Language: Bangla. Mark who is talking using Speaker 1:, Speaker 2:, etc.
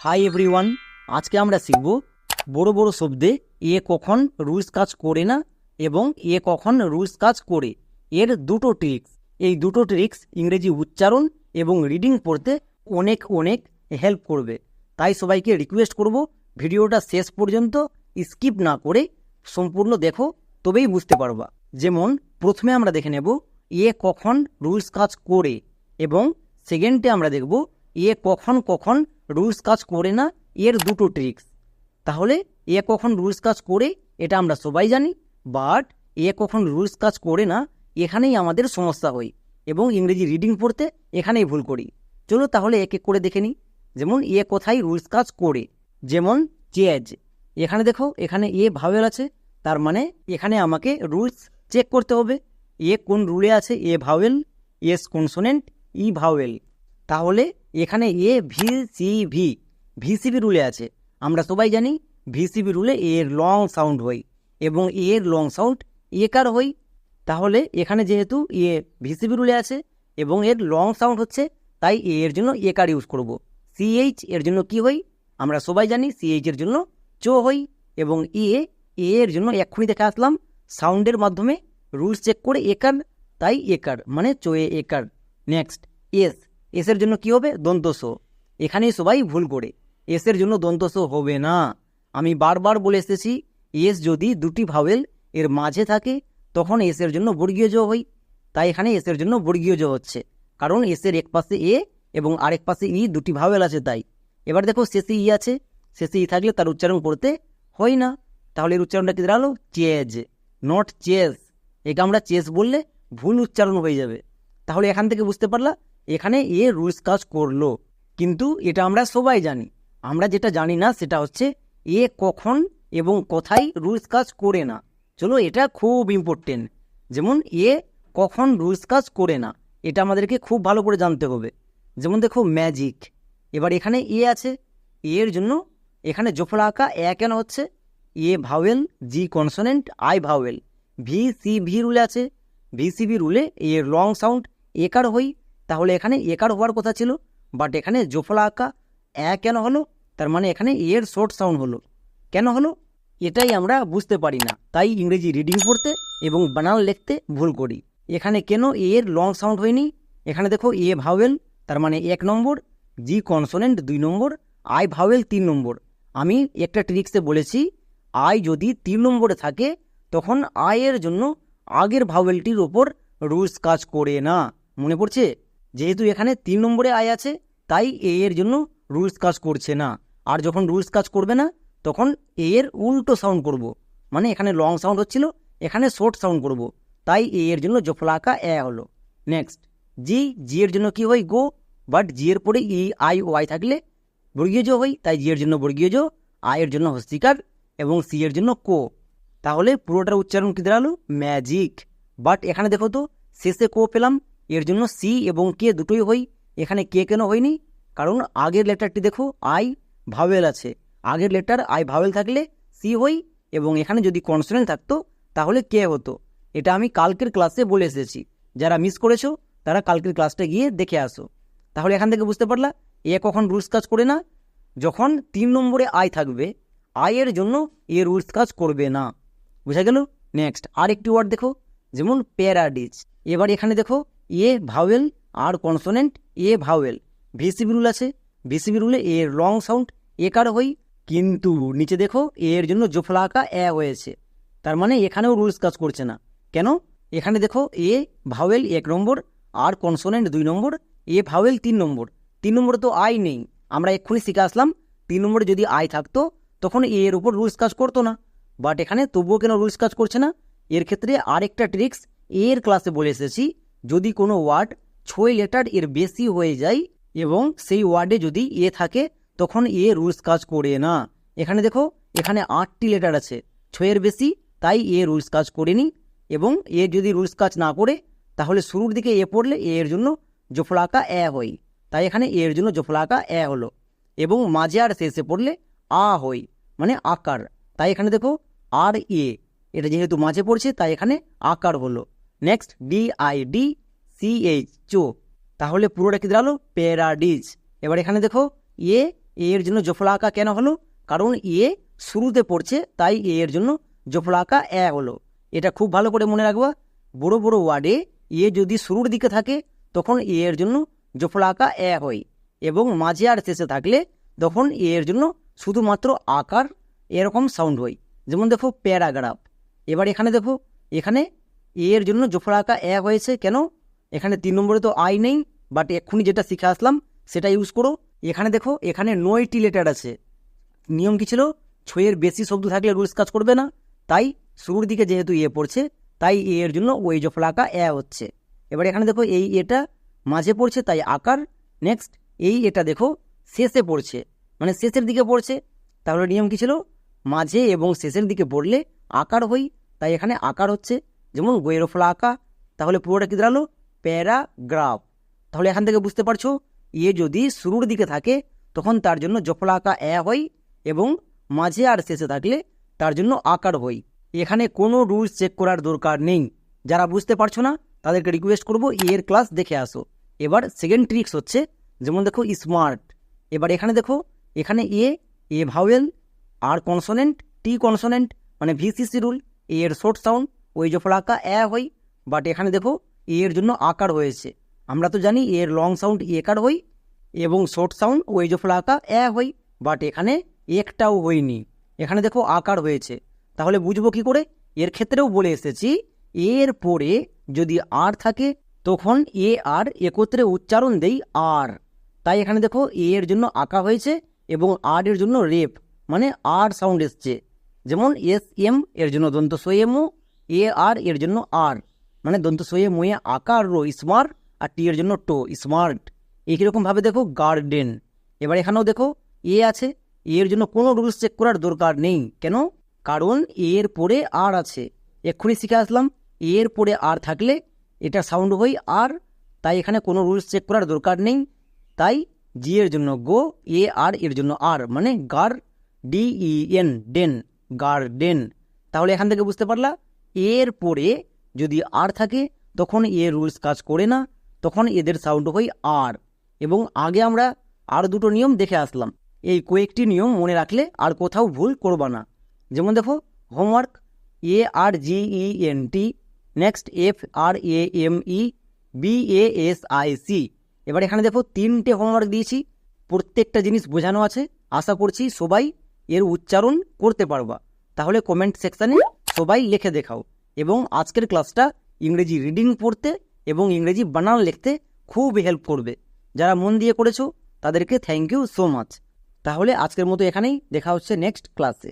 Speaker 1: হাই এভরিওয়ান আজকে আমরা শিখব বড় বড় শব্দে এ কখন রুলস কাজ করে না এবং এ কখন রুলস কাজ করে। এর দুটো ট্রিক্স এই দুটো ট্রিক্স ইংরেজি উচ্চারণ এবং রিডিং পড়তে অনেক অনেক হেল্প করবে। তাই সবাইকে রিকোয়েস্ট করব ভিডিওটা শেষ পর্যন্ত স্কিপ না করে সম্পূর্ণ দেখো, তবেই বুঝতে পারবা। যেমন, প্রথমে আমরা দেখে নেব এ কখন রুলস কাজ করে এবং সেকেন্ডে আমরা দেখব এ কখন কখন রুলস কাজ করে না এর দুটো ট্রিক্স তাহলে এ কখন রুলস কাজ করে, এটা আমরা সবাই জানি বাট এ কখন রুলস কাজ করে না, এখানেই আমাদের সমস্যা হয় এবং ইংরেজি রিডিং পড়তে এখানেই ভুল করি। চলো তাহলে এক এক করে দেখে নিই। যেমন এ কোথায় রুলস কাজ করে, যেমন চেজ এখানে দেখো, এখানে এ ভাওয়েল আছে, তার মানে এখানে আমাকে রুলস চেক করতে হবে। এ কোন রুলে আছে, A vowel S consonant E vowel তাহলে এখানে A V C V VCV রুলে আছে। আমরা সবাই জানি ভিসিবি রুলে এর লং সাউন্ড হয় এবং এর লং সাউন্ড একার হয়। তাহলে এখানে যেহেতু এ ভিসিবি রুলে আছে এবং এর লং সাউন্ড হচ্ছে, তাই এ এর জন্য একার ইউজ করব। সিএইচ এর জন্য কি হই আমরা সবাই জানি সিএইচ এর জন্য চো হই এবং এ এ এর জন্য এক্ষুনি দেখে আসলাম সাউন্ডের মাধ্যমে রুলস চেক করে একার, তাই একার মানে চোয়ে একার। নেক্সট এস এসের জন্য কি হবে? দন্তস এখানেই সবাই ভুল করে। এসের জন্য দন্তস হবে না। আমি বারবার বলে এসেছি, এস যদি দুটি ভাওয়েল এর মাঝে থাকে, তখন এসের জন্য বর্গীয় জ হই। তাই এখানে এসের জন্য বর্গীয় জ হচ্ছে। কারণ এসের এক পাশে এ এবং আরেক পাশে ই দুটি ভাওয়েল আছে তাই। এবার দেখো শেষে ই আছে। শেষে ই থাকলে তার উচ্চারণ করতে হয় না। তাহলে এর উচ্চারণটা কি দাঁড়াল? চেজ। নট চেস একে আমরা চেস বললে ভুল উচ্চারণ হয়ে যাবে। তাহলে এখান থেকে বুঝতে পারলা? এখানে এ রুলস কাজ করল। কিন্তু এটা আমরা সবাই জানি। আমরা যেটা জানি না, সেটা হচ্ছে এ কখন এবং কোথায় রুলস কাজ করে না। চলো, এটা খুব ইম্পর্টেন্ট যেমন, এ কখন রুলস কাজ করে না, এটা আমাদেরকে খুব ভালো করে জানতে হবে। যেমন, দেখো ম্যাজিক এবার এখানে এ আছে। এ এর জন্য এখানে জোফলা আঁকা এ কেন হচ্ছে? A vowel G consonant I vowel V C V রুলে আছে। ভি সি ভি রুলে এর লং সাউন্ড একার হই? তাহলে এখানে একার হওয়ার কথা ছিল? বাট এখানে জোফলা আঁকা, এ কেন হলো? তার মানে এখানে এর শর্ট সাউন্ড হলো। কেন হলো? এটাই আমরা বুঝতে পারি না। তাই ইংরেজি রিডিং পড়তে এবং বানান লিখতে ভুল করি। এখানে কেন এর লং সাউন্ড হয়নি? এখানে দেখো এ ভাওয়েল তার মানে এক নম্বর জি কনসোনেন্ট দুই নম্বর আই ভাওয়েল তিন নম্বর। আমি একটা ট্রিক্সে বলেছি আই যদি তিন নম্বরে থাকে, তখন আয়ের জন্য আগের ভাওয়েলটির ওপর রুলস কাজ করে না। মনে পড়ছে? যেহেতু এখানে তিন নম্বরে আয় আছে, তাই এ এর জন্য রুলস কাজ করছে না। আর যখন রুলস কাজ করবে না, তখন এ এর উল্টো সাউন্ড করব। মানে এখানে লং সাউন্ড হচ্ছিল, এখানে শর্ট সাউন্ড করব। তাই এ এর জন্য জফলাকা এ হলো। নেক্সট জি জি এর জন্য কি হয় গো বাট জি এর পরে ই আই ও আই থাকলে বর্গীয় জো হয় তাই জি এর জন্য বর্গীয় জো এর জন্য হস্তিকার এবং সি এর জন্য কো। তাহলে পুরোটার উচ্চারণ কি দাঁড়াল? ম্যাজিক বাট এখানে দেখো তো, শেষে কো পেলাম। এর জন্য সি এবং কে দুটোই হই। এখানে কে কেন হয়নি? কারণ আগের লেটারটি দেখো আই ভাওয়েল আছে। আগের লেটার আই ভাওয়েল থাকলে সি হই এবং এখানে যদি কনসোনেন্ট থাকতো, তাহলে কে হতো। এটা আমি কালকের ক্লাসে বলে এসেছি। যারা মিস করেছ, তারা কালকের ক্লাসটা গিয়ে দেখে আসো। তাহলে এখান থেকে বুঝতে পারলা এ কখন রুলস কাজ করে না? যখন তিন নম্বরে আই থাকবে আয়ের জন্য এ রুলস কাজ করবে না। বুঝা গেল? নেক্সট আর একটি ওয়ার্ড দেখো, যেমন প্যারাডিজ এবার এখানে দেখো এ ভাওয়েল আর কনসোনেন্ট এ ভাওয়েল। ভিসিবি রুল আছে। ভিসিবি রুলে এর লং সাউন্ড এ কার হই। কিন্তু নিচে দেখো, এর জন্য জোফলা আঁকা এ হয়েছে। তার মানে এখানেও রুলস কাজ করছে না। কেন? এখানে দেখো, এ ভাওয়েল এক নম্বর, আর কনসোনেন্ট দুই নম্বর, এ ভাওয়েল তিন নম্বর। তিন নম্বরে তো আই নেই। আমরা এক্ষুনি শিখে আসলাম, তিন নম্বরে যদি আই থাকতো, তখন এ এর উপর রুলস কাজ করতো না। বাট এখানে তবুও কেন রুলস কাজ করছে না? এর ক্ষেত্রে আরেকটা ট্রিক্স, এর ক্লাসে বলে এসেছি যদি কোনো ওয়ার্ড ছয় লেটার এর বেশি হয়ে যায় এবং সেই ওয়ার্ডে যদি এ থাকে, তখন এ রুলস কাজ করে না। এখানে দেখো, এখানে আটটি লেটার আছে। ছয়ের বেশি, তাই এ রুলস কাজ করেনি। এবং এ যদি রুলস কাজ না করে, তাহলে শুরুর দিকে এ পড়লে এ এর জন্য জোফলাকা এ হই তাই এখানে এ এর জন্য জোফলাকা এ হলো। এবং মাঝে আর শেষে পড়লে আ হই মানে আকার। তাই এখানে দেখো, আর এ, এটা যেহেতু মাঝে পড়ছে, তাই এখানে আকার হলো। Next D I D C H চো। তাহলে পুরোটা কি দাঁড়াল? প্যারাডিজ এবার এখানে দেখো, এ এর জন্য জফলা আঁকা কেন হলো? কারণ এ শুরুতে পড়ছে, তাই এ এর জন্য জফলা আঁকা এ হলো। এটা খুব ভালো করে মনে রাখবা। বড় বড় ওয়ার্ডে এ যদি শুরুর দিকে থাকে, তখন এ এর জন্য জফলা আঁকা এ হয়। এবং মাঝে আর শেষে থাকলে, তখন এ এর জন্য শুধুমাত্র আকার এরকম সাউন্ড হয়। যেমন দেখো, প্যারাগ্রাফ। এবার এখানে দেখো, এখানে এর জন্য জফলা আঁকা এ হয়েছে, কেন? এখানে তিন নম্বরে তো আই নেই বাট এক্ষুনি যেটা শিখে আসলাম, সেটা ইউজ করো। এখানে দেখো, এখানে নয়টি লেটার আছে। নিয়ম কি ছিল? ছয়ের বেশি শব্দ থাকলে রুলস কাজ করবে না। তাই শুরুর দিকে যেহেতু এ পড়ছে, তাই এ এর জন্য ওই জফলা আঁকা এ হচ্ছে। এবার এখানে দেখো, এই এটা মাঝে পড়ছে, তাই আকার। নেক্সট এই এটা দেখো, শেষে পড়ছে। মানে শেষের দিকে পড়ছে। তাহলে নিয়ম কি ছিল? মাঝে এবং শেষের দিকে পড়লে আকার হই, তাই এখানে আকার হচ্ছে। যেমন গৈরফলা আঁকা তাহলে পুরোটা কি দাঁড়াল? প্যারাগ্রাফ। তাহলে এখান থেকে বুঝতে পারছ এ যদি শুরুর দিকে থাকে, তখন তার জন্য জফলা আঁকা এ হয় এবং মাঝে আর শেষে থাকলে তার জন্য আকার হই এখানে কোনো রুলস চেক করার দরকার নেই। যারা বুঝতে পারছ না, তাদেরকে রিকোয়েস্ট করব এর ক্লাস দেখে আসো। এবার সেকেন্ড ট্রিক্স হচ্ছে, যেমন দেখো স্মার্ট এবার এখানে দেখো, এখানে এ এ ভাওয়েল আর কনসোনেন্ট টি কনসোনেন্ট মানে ভিসিসি রুল এ এর শর্ট সাউন্ড ওই জফলা আঁকা, এ হয় বাট এখানে দেখো, এ এর জন্য আকার হয়েছে। আমরা তো জানি এর লং সাউন্ড একার হই, এবং শর্ট সাউন্ড ওই জফলা আঁকা, এ হই বাট এখানে একটাও হয়নি এখানে দেখো আকার হয়েছে। তাহলে বুঝব কি করে? এর ক্ষেত্রেও বলে এসেছি এর পরে যদি আর থাকে, তখন এ আর একত্রে উচ্চারণ দেই আর তাই এখানে দেখো, এ এর জন্য আঁকা হয়েছে, এবং আর এর জন্য রেপ মানে আর সাউন্ড এসছে। যেমন এস এম এর জন্য দন্ত এমও এ আর এর জন্য আর মানে দন্ত সয়ে মুয়ে আকার রো স্মার্ট আর টি এর জন্য টো স্মার্ট এইরকমভাবে দেখো গার্ডেন। এবার এখানেও দেখো এ আছে। এর জন্য কোনো রুলস চেক করার দরকার নেই। কেন? কারণ এর পরে আর আছে। এক্ষুনি শিখে আসলাম। এর পরে আর থাকলে এটা সাউন্ড হই আর তাই এখানে কোনো রুলস চেক করার দরকার নেই। তাই জি এর জন্য গো এ আর এর জন্য আর মানে গার ডি ই এন ডেন গার্ডেন। তাহলে এখান থেকে বুঝতে পারলা? এর পরে যদি আর থাকে, তখন এ রুলস কাজ করে না, তখন এদের সাউন্ড হয় আর। এবং আগে আমরা আর দুটো নিয়ম দেখে আসলাম। এই কয়েকটি নিয়ম মনে রাখলে আর কোথাও ভুল করবা না। যেমন দেখো homework A R G E N T next F R A M E B A S I C এবার এখানে দেখো, তিনটে হোমওয়ার্ক দিয়েছি। প্রত্যেকটা জিনিস বোঝানো আছে। আশা করছি সবাই এর উচ্চারণ করতে পারবা। তাহলে কমেন্ট সেকশানে সবাই লিখে দেখাও। এবং আজকের ক্লাসটা ইংরেজি রিডিং পড়তে এবং ইংরেজি বানান লিখতে খুব হেল্প করবে। যারা মন দিয়ে করেছ, তাদেরকে থ্যাংক ইউ সো মাচ তাহলে আজকের মতো এখানেই, দেখা হচ্ছে নেক্সট ক্লাসে